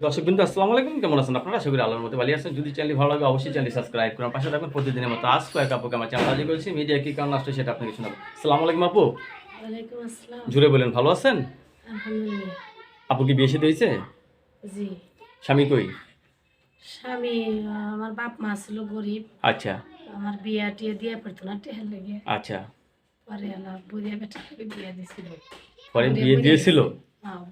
দর্শক বিন্দু আসসালামু আলাইকুম। কেমন আছেন আপনারা? আশা করি আল্লাহর মতো ভালো আছেন। যদি চ্যানেল ভালো লাগে অবশ্যই চ্যানেল সাবস্ক্রাইব করুন। পাশে থাকবেন প্রতিদিনের মতো আজ কয়েক আপুকে আমার চ্যানেল হাজির করেছি। মিডিয়া কি কারণ আসছে সেটা আপনাকে শোনাবো। আসসালামু আলাইকুম আপু। জুড়ে বলেন ভালো আছেন? আলহামদুলিল্লাহ। আপু কি বিয়ে সাথে হয়েছে? জি। স্বামী কই? স্বামী আমার বাপ মা ছিল গরিব। আচ্ছা। আমার বিয়া টিয়া দিয়ে পড়তো না টেহার লেগে। আচ্ছা। পরে আল্লাহ বুড়িয়া বেটাকে বিয়া দিছিল। পরে বিয়ে দিয়েছিল?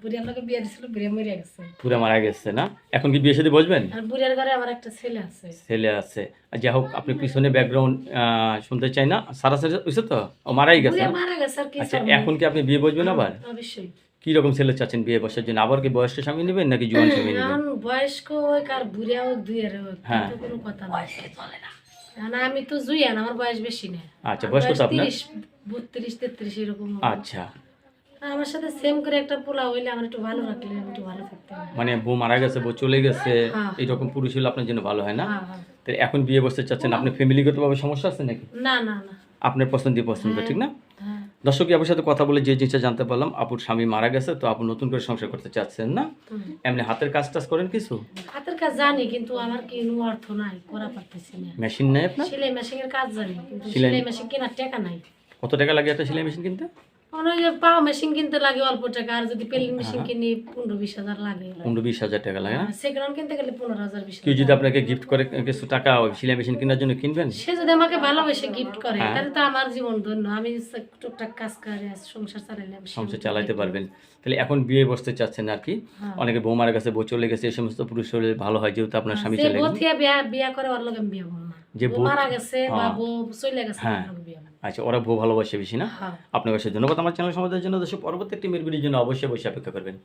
বুড়িয়ার লোকে বিয়া দিছিল বুড়িয়া মরে গেছে। পুরা মারা গেছে না? এখন কি বিয়ে সাথে বসবেন? আর বুড়িয়ার ঘরে আমার একটা ছেলে আছে। ছেলে আছে। আর যাই হোক আপনি পিছনে ব্যাকগ্রাউন্ড শুনতে চাই না? সারা সারি হয়েছে তো? ও মারাই গেছে? বুড়িয়া না? মারা গেছে আর কি আচ্ছা করব? এখন কি আপনি বিয়ে বসবেন আবার? অবশ্যই। কি রকম ছেলে চাচ্ছেন বিয়ে বসার জন্য? আবার কি বয়স্ক স্বামী নেবেন নাকি জোয়ান স্বামী নেবেন? এখন বয়স্ক হোক আর বুড়িয়া হোক দুইয়ের হোক হ্যাঁ। কিন্তু কোনো কথা নাই। কারণ আমি তো জুইয়ান আমার বয়স বেশি না। আচ্ছা বয়স কত আপনার? তিরিশ বত্রিশ তেত্রিশ এরকম হবে। আচ্ছা। আমার সাথে সেম করে একটা পোলা হইলে আমার একটু ভালো রাখলে আমি একটু ভালো মানে বউ মারা গেছে বউ চলে গেছে হ্যাঁ। এইরকম পুরুষ হলে আপনার জন্য ভালো হয় না? হ্যাঁ, হ্যাঁ। তো এখন বিয়ে বসতে চাচ্ছেন আপনি ফ্যামিলিগতভাবে সমস্যা আছে নাকি? না না না। আপনার পছন্দ পছন্দ ঠিক না? হ্যাঁ। দর্শক আপুর সাথে কথা বলে যে জিনিসটা জানতে পারলাম আপুর স্বামী মারা গেছে তো আপু নতুন করে সংসার করতে চাচ্ছেন না? এমনি হাতের কাজ টাজ করেন কিছু? হাতের কাজ জানি কিন্তু আমার কোনো অর্থ নাই করা পারতেছি না। মেশিন নেই আপনার? সেলাই মেশিনের কাজ জানি কিন্তু সেলাই মেশিন কেনার টাকা নাই। কত টাকা লাগে একটা সেলাই মেশিন কিনতে? অনেক পাও মেশিন কিনতে লাগে অল্প টাকা আর যদি পেলিং মেশিন কিনি পনেরো বিশ হাজার লাগে। পনেরো বিশ হাজার টাকা লাগে না? সেকেন্ড হ্যান্ড কিনতে গেলে পনেরো হাজার বিশ কেউ যদি আপনাকে গিফট করে কিছু টাকা সেলাই মেশিন কেনার জন্য কিনবেন? সে যদি আমাকে ভালোবেসে গিফট করে হ্যাঁ। তাহলে তো আমার জীবন ধন্য। আমি টুকটাক কাজ করে সংসার চালাইতে পারবেন। তাহলে এখন বিয়ে বসতে চাচ্ছেন আর কি। হ্যাঁ। অনেকে বউ মারা গেছে বউ চলে গেছে এই সমস্ত পুরুষ হলে ভালো হয় যেহেতু আপনার স্বামী সে চলে গেছে। বিয়া বিয়া করে ওর বিয়া যে মারা গেছে বা হ্যাঁ। বউ চলে গেছে হ্যাঁ। আচ্ছা ওরা বউ ভালোবাসে বেশি না? হ্যাঁ। আপনার কাছে ধন্যবাদ। আমার চ্যানেল সমাজের জন্য দেশের পরবর্তী একটি মেয়ের জন্য অবশ্যই বসে অপেক্ষা করবেন।